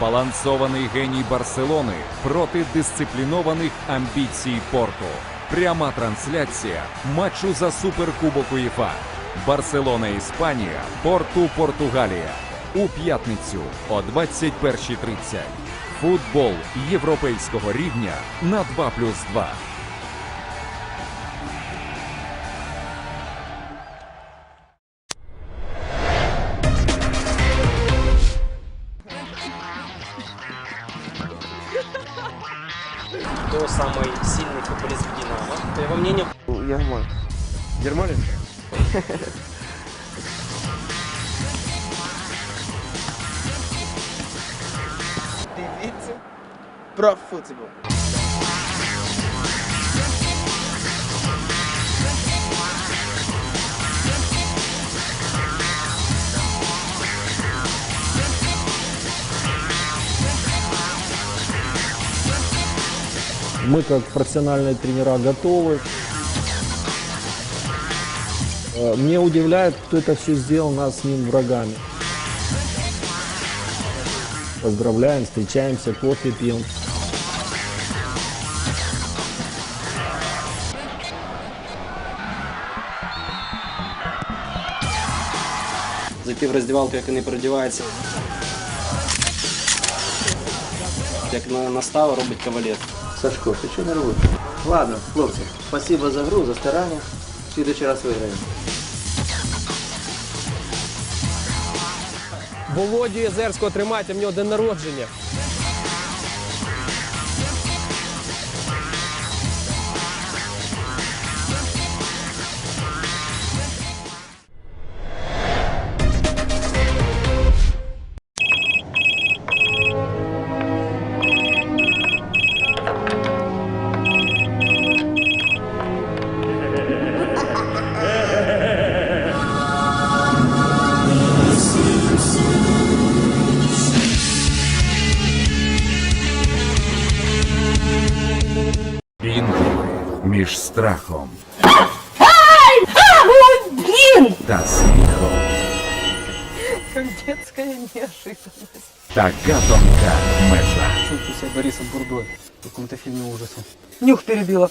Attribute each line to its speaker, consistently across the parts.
Speaker 1: Збалансований геній Барселони проти дисциплінованих амбіцій Порту. Пряма трансляція матчу за суперкубок УЄФА. Барселона Іспанія, Порту Португалія. У п'ятницю о 21.30. Футбол європейського рівня на 2
Speaker 2: Дивіться про футбол.
Speaker 3: Мы как профессиональные тренера готовы. Э, Мне удивляет, кто это все сделал нас с ним врагами. Поздравляем, встречаемся, кофе пьем.
Speaker 4: зайти в роздівалку, як вони переодіваються. Як на наставу робить кавалет.
Speaker 5: Сашко, ти чого нервуєш? Ладно, хлопці, спасибо за гру, за старання. В следующий раз виграємо.
Speaker 6: Володю Єзерського тримайте, в нього день народження.
Speaker 1: між страхом та сміхом.
Speaker 7: Детская неожиданность.
Speaker 1: Така тонка межа.
Speaker 4: Чувствую себя Борисом Бурдой в каком-то фильме ужасов.
Speaker 7: Нюх перебила.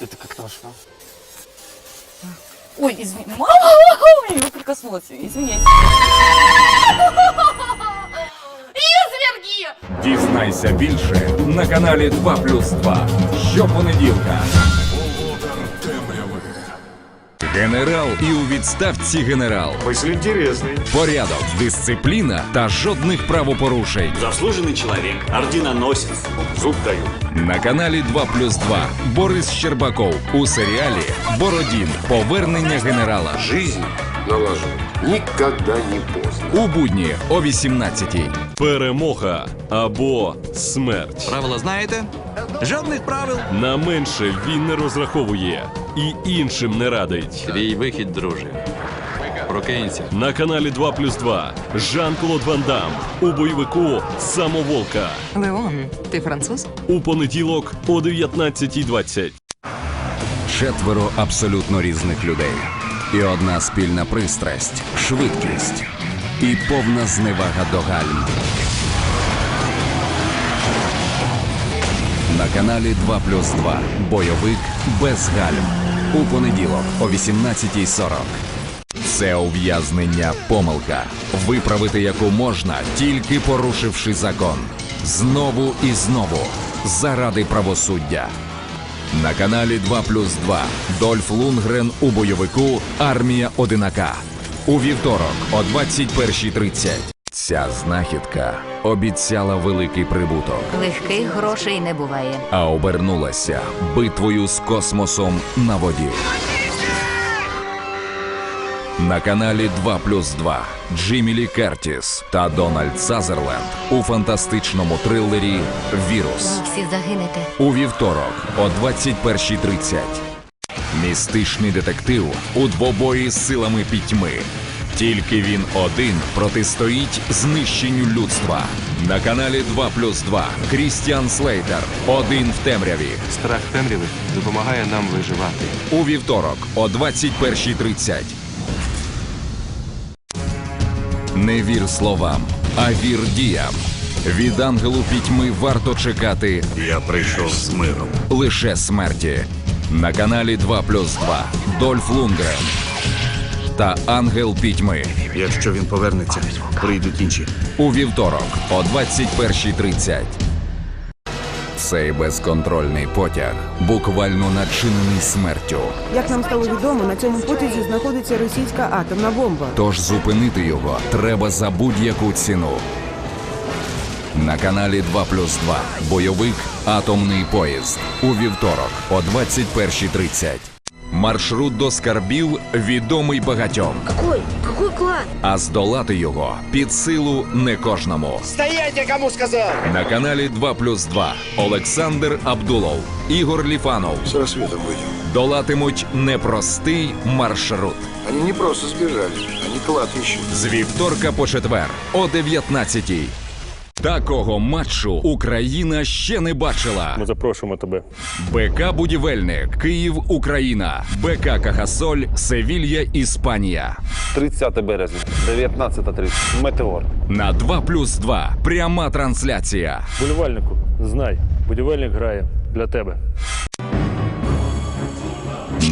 Speaker 4: Это как точно.
Speaker 7: Ой, извини. Мама, я прикоснулась. Извиняйте. Изверги!
Speaker 1: Дізнайся більше на каналі 2 плюс 2. Щопонеділка. Генерал і у відставці генерал.
Speaker 8: Мысль интересный.
Speaker 1: Порядок, дисципліна та жодних правопорушень.
Speaker 8: Заслуженный человек, орденоносец. Зуб даю.
Speaker 1: На каналі 2 плюс 2 Борис Щербаков у серіалі Бородін. Повернення генерала.
Speaker 8: Жизнь налаживать никогда не поздно.
Speaker 1: У будні о 18-й.
Speaker 9: Перемога або смерть.
Speaker 10: Правила знаєте? Жодних правил.
Speaker 9: На менше він не розраховує і іншим не радить.
Speaker 10: Твій вихід, друже. Прокинься.
Speaker 9: На каналі 2 плюс 2 Жан-Клод Ван Дам у бойовику Самоволка
Speaker 7: Леон, ты француз?
Speaker 9: у понеділок о 19.20.
Speaker 1: Четверо абсолютно різних людей. І одна спільна пристрасть швидкість. І повна зневага до гальм. На каналі 2 плюс 2 Бойовик без гальм. У понеділок о 18.40. Це ув'язнення помилка, виправити яку можна, тільки порушивши закон. Знову і знову. Заради правосуддя. На каналі 2 плюс 2 Дольф Лунгрен у бойовику Армія Одинака. У вівторок о 21.30. Ця знахідка обіцяла великий прибуток,
Speaker 7: Легких грошей не буває.
Speaker 1: а обернулася битвою з космосом на воді. На каналі 2 плюс 2 Джиммі Лі Кертіс та Дональд Сазерленд у фантастичному трилері Вірус.
Speaker 7: Всі загинете.
Speaker 1: У вівторок о 21.30. Містичний детектив у двобої з силами пітьми. Тільки він один протистоїть знищенню людства. На каналі 2 плюс 2 Крістіан Слейтер. Один в темряві.
Speaker 10: Страх темряви допомагає нам виживати.
Speaker 1: У вівторок о 21.30. Не вір словам, а вір діям. Від ангелу пітьми варто чекати
Speaker 8: Я прийшов з миром.
Speaker 1: лише смерті. На каналі 2 плюс 2 Дольф Лунгрен та Ангел пітьми.
Speaker 8: Якщо він повернеться, прийдуть інші.
Speaker 1: У вівторок о 21.30. Цей безконтрольний потяг буквально начинений смертю.
Speaker 7: Як нам стало відомо, на цьому потязі знаходиться російська атомна бомба.
Speaker 1: Тож зупинити його треба за будь-яку ціну. На каналі 2 плюс 2 бойовик Атомний поїзд у вівторок о 21.30. Маршрут до скарбів відомий багатьом,
Speaker 7: Какой? Какой клад?
Speaker 1: а здолати його під силу не кожному.
Speaker 2: Стоять, я кому сказав!
Speaker 1: На каналі 2 плюс 2 Олександр Абдулов, Ігор Ліфанов
Speaker 8: С рассветом выйдем.
Speaker 1: долатимуть непростий маршрут.
Speaker 8: Они не просто сбежали, они клад ищут.
Speaker 1: З вівторка по четвер о 19-й. Такого матчу Україна ще не бачила.
Speaker 9: Ми запрошуємо тебе.
Speaker 1: БК Будівельник, Київ, Україна, БК Кахасоль, Севілья, Іспанія.
Speaker 5: 30 березня, 19.30. Метеор.
Speaker 1: На 2 плюс 2 пряма трансляція.
Speaker 9: Болівальнику, знай, будівельник грає для тебе.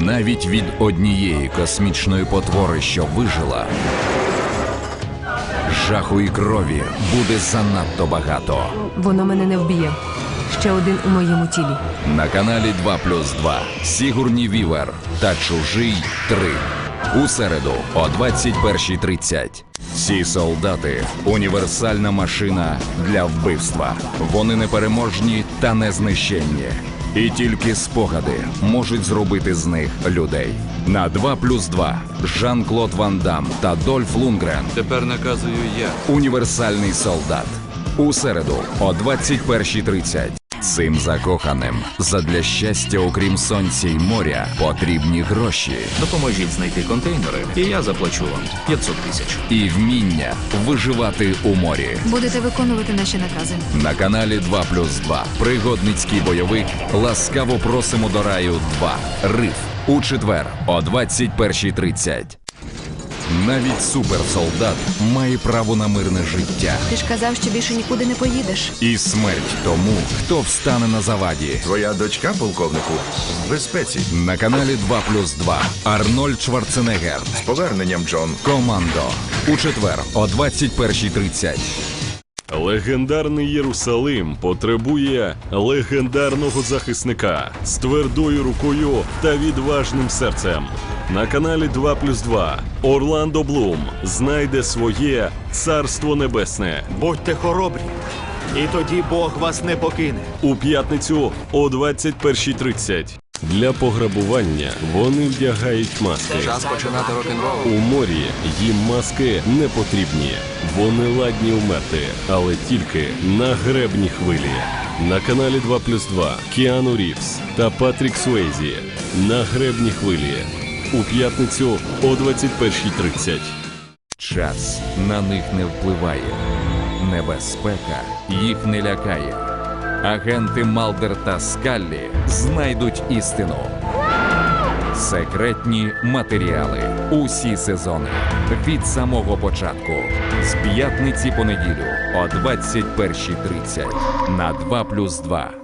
Speaker 1: Навіть від однієї космічної потвори, що вижила, жаху і крові буде занадто багато.
Speaker 7: Воно мене не вб'є. Ще один у моєму тілі.
Speaker 1: На каналі 2 плюс 2 Сігурні Вівер та Чужий 3. У середу о 21.30. Ці солдати універсальна машина для вбивства. Вони непереможні та незнищенні. І тільки спогади можуть зробити з них людей. На 2 плюс 2 Жан-Клод Ван Дам та Дольф Лунгрен.
Speaker 10: Тепер наказую я.
Speaker 1: Універсальний солдат. У середу о 21.30. Цим закоханим задля щастя, окрім сонця й моря, потрібні гроші
Speaker 10: Допоможіть знайти контейнери, і я заплачу вам 500 тисяч.
Speaker 1: і вміння виживати у морі.
Speaker 7: Будете виконувати наші накази.
Speaker 1: На каналі 2 плюс 2 пригодницький бойовик. Ласкаво просимо до раю 2. Риф у четвер о 21.30. Навіть суперсолдат має право на мирне життя.
Speaker 7: Ти ж казав, що більше нікуди не поїдеш.
Speaker 1: І смерть тому, хто встане на заваді.
Speaker 8: Твоя дочка, полковнику, в безпеці.
Speaker 1: На каналі 2 плюс 2 Арнольд Шварценеггер.
Speaker 8: З поверненням, Джон.
Speaker 1: Командо. У четвер о 21.30.
Speaker 9: Легендарний Єрусалим потребує легендарного захисника з твердою рукою та відважним серцем. На каналі 2 плюс 2 Орландо Блум знайде своє царство небесне
Speaker 2: Будьте хоробрі, і тоді Бог вас не покине.
Speaker 9: у п'ятницю о 21.30. Для пограбування вони вдягають маски.
Speaker 10: Час починати рок-н-рол.
Speaker 9: У морі їм маски не потрібні. Вони ладні вмерти, але тільки на гребні хвилі. На каналі 2 плюс 2 Кіану Рівс та Патрік Суейзі. На гребні хвилі. У п'ятницю о 21.30.
Speaker 1: Час на них не впливає. Небезпека їх не лякає. Агенти Малдер та Скаллі знайдуть істину. Секретні матеріали. Усі сезони. Від самого початку. З п'ятниці по неділю о 21.30 на 2 плюс 2.